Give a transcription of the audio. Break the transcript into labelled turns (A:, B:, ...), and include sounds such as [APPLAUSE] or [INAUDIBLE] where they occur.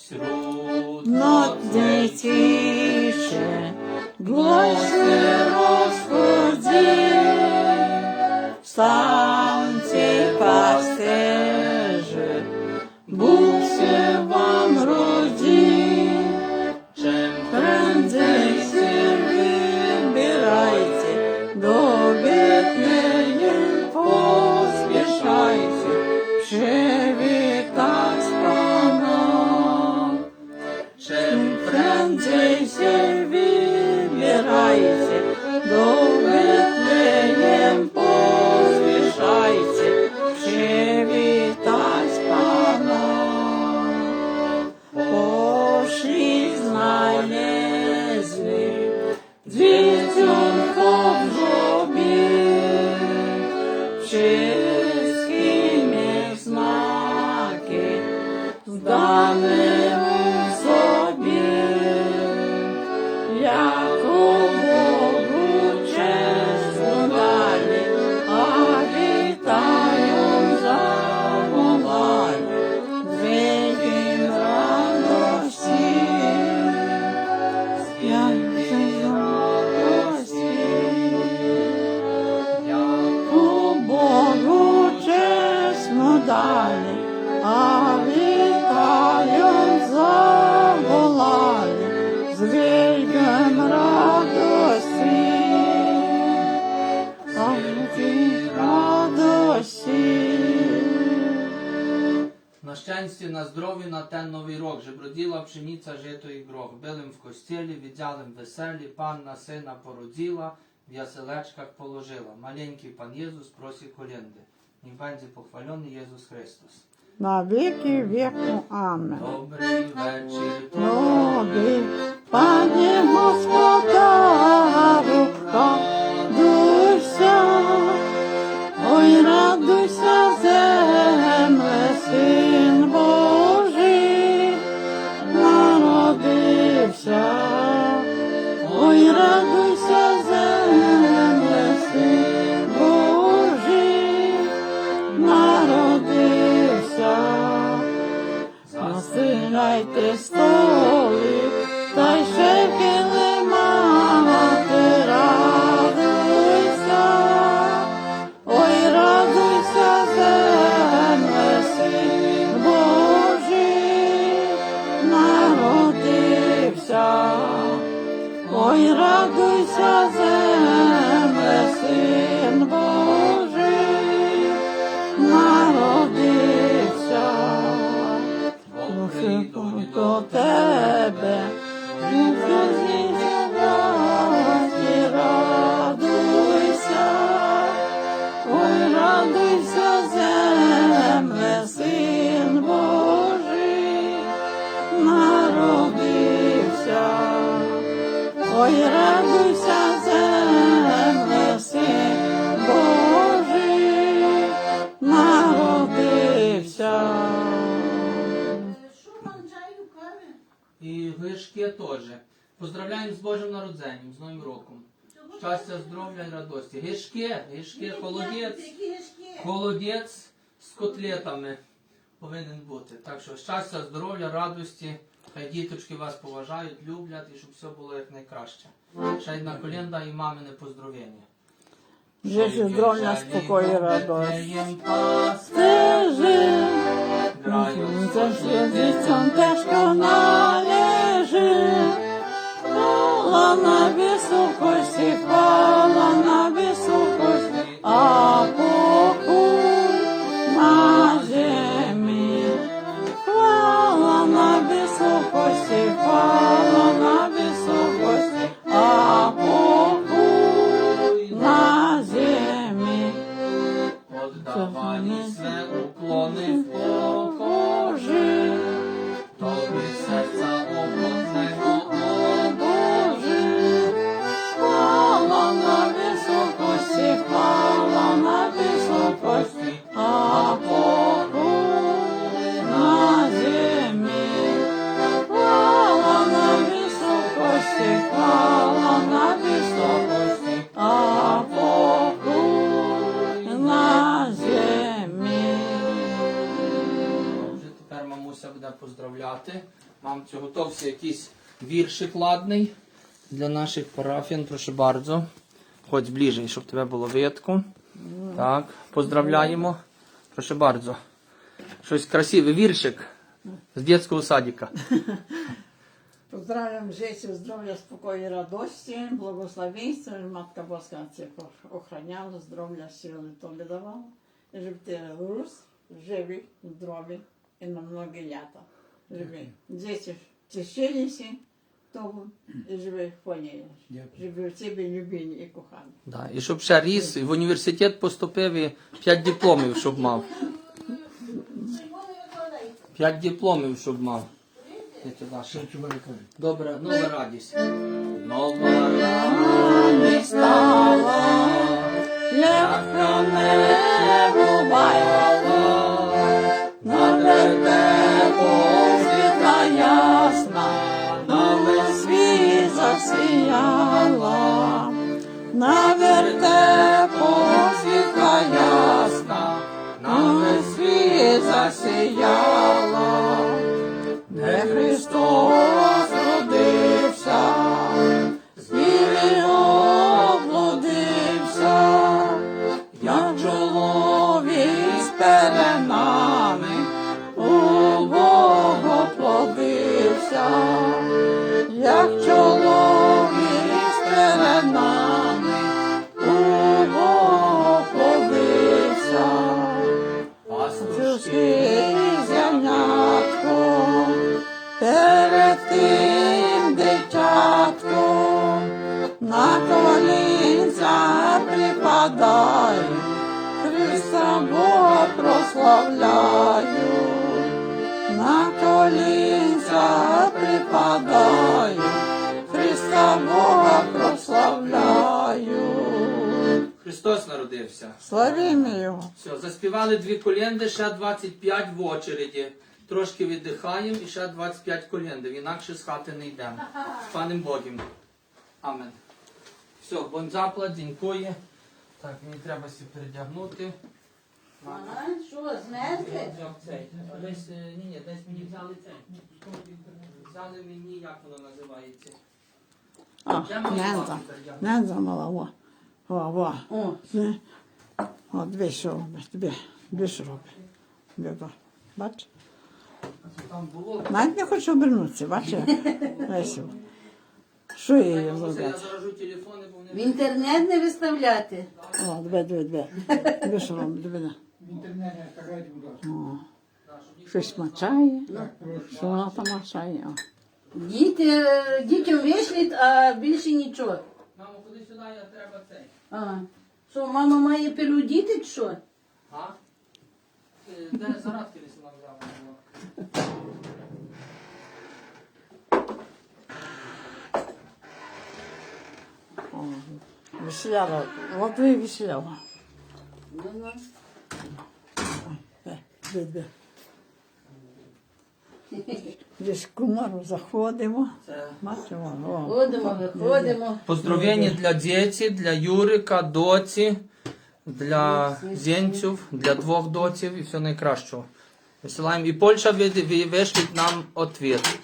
A: Wśród
B: Nocnej ciszy Andrzej się
A: wymierajcie. Щастя, на здоров'я на ten новий рок, щоб родила пшениця жито і грох. Билим в костілі, віддялим веселі, панна сина породила, в яселечках положила. Маленький пан Єзус просить коленди. Ні będzie похвалений Єсус Христос.
B: На віки віку. Амен.
A: Добрий вечір,
B: Тобі, пане Господару, like
A: this. storm.
B: До тебе, і радуйся, ой, радуйся, земле, син Божий, народився, ой, радуйся,
A: Поздравляємо з Божим народженням, з Новим роком. Щастя, здоров'я і радості. Гішки, гішки, холодець. Холодець з котлетами повинен бути. Так що щастя, здоров'я, радості. Хай діточки вас поважають, люблять і щоб все було як найкраще. Ще на колінда і мамине поздоровлення.
B: Життя, здоров'я, спокою, радості. Стежи,
A: грають
B: це святицям тяжко належи. Хвала на високості, хвала на високості, а покой на землі. Хвала на високості, хвала на високості, а покой на землі.
A: Oddawali swe ukłony поздравляти. Mam ci готовся якийсь віршик ладний для наших парафіян, прошу bardzo. Ходь ближче, щоб тебе було видко. Так, поздравляємо. Прошу bardzo. Щось красиве, віршик з дитячого садика.
B: Pozdrawiam życie, zdrowia, spokoju, radości, błogosławieństwa, żeby Matka Boska Cię ochraniała, zdrowia, siły Tobie dawała. Żeby Ty rósł, żywy, zdrowy i na mnogie lata. Żeby dzieci cieszyli się Tobą i żeby chwalili. Żeby Ciebie lubili i kochali.
A: Да. І щоб ще ріс, і в університет поступив і 5 дипломів, щоб мав. 5 дипломів, щоб мав. Добре, нова радість. Нова радість стала,
B: Jak na niebo bajало, вертепом ясна, новий світ засіяла, на верте світла ясна, на світ засіяла, припадаю, Христа Бога прославляю, на колінця припадаю, Христа Бога прославляю.
A: Христос народився.
B: Славімо Його.
A: Все, заспівали дві колінди, ще 25 в очереді. Трошки віддихаємо і ще 25 коліндів, інакше з хати не йдемо. З панем Богом. Амен. Все, бонзапла, дякує. Так, мені треба сі передягнути.
C: Ага, що,
A: взяв цей. Десь, е, ні, ні, десь мені взяли цей. Взяли мені, як воно називається.
B: А,
A: Я маю
B: ненза.
A: бабки передягнути.
B: Ненза мала, во. Во, во.
C: О,
B: Не. О, дві що робить, дві, дві що робить. Дві, ба. Бач?
A: Там було.
B: Навіть не хочу обернутися, бачиш? [LAUGHS] Лесю. Що її
A: Я заражу телефони, бо
C: в
A: вони...
C: інтернет не виставляти.
B: О, дві, дві, дві. Дві що робить, дві. на. О, щось мачає. Що вона там мачає? О.
C: Діти, дітям вийшлють, а більше нічого.
A: Мамо, ходи сюди, я треба цей.
C: А, що, мама має чи що?
A: А? Е, Де зарадки вона взяла? Була?
B: О, Веселяла. От ви веселяла.
C: Ну-ну.
B: Е, дві. Десь в комору заходимо. Бачимо.
C: Ходимо, виходимо.
A: Поздравлення для діти, для Юрика, доці, для зінців, для двох доців і все найкращого. Висилаємо. І Польща ви- ви- нам відповідь.